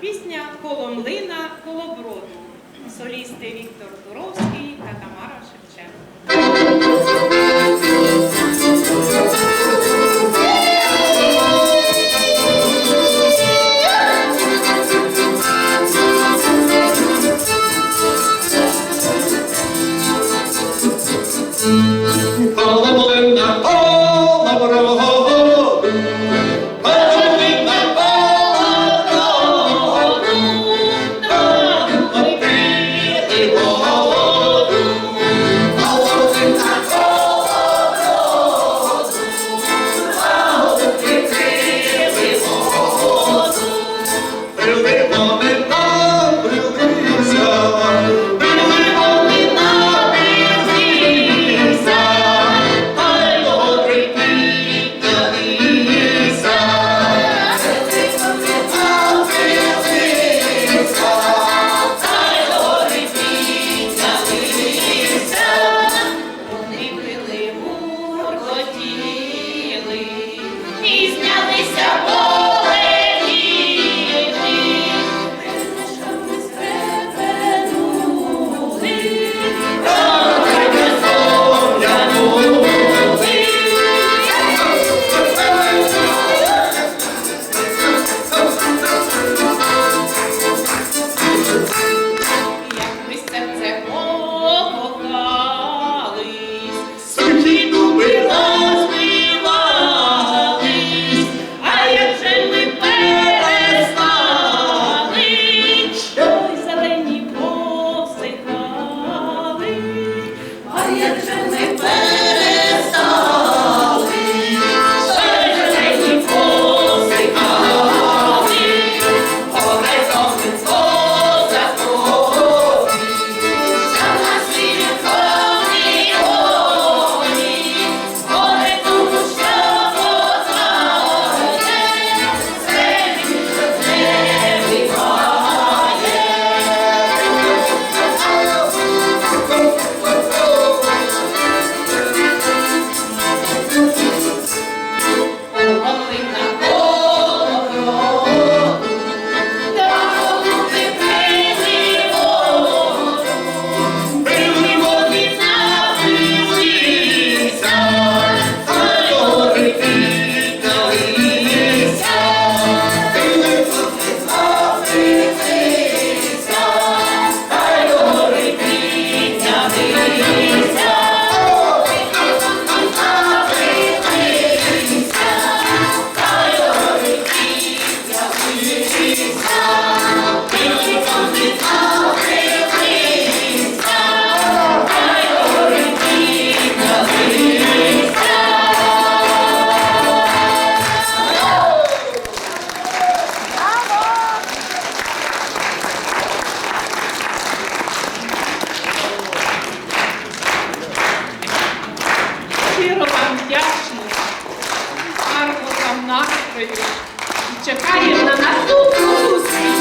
пісня коло млина, коло броду. Солісти Віктор Туровський та Тамара Шевченко. Absolutely. Czekają na nas. tu, tu, tu,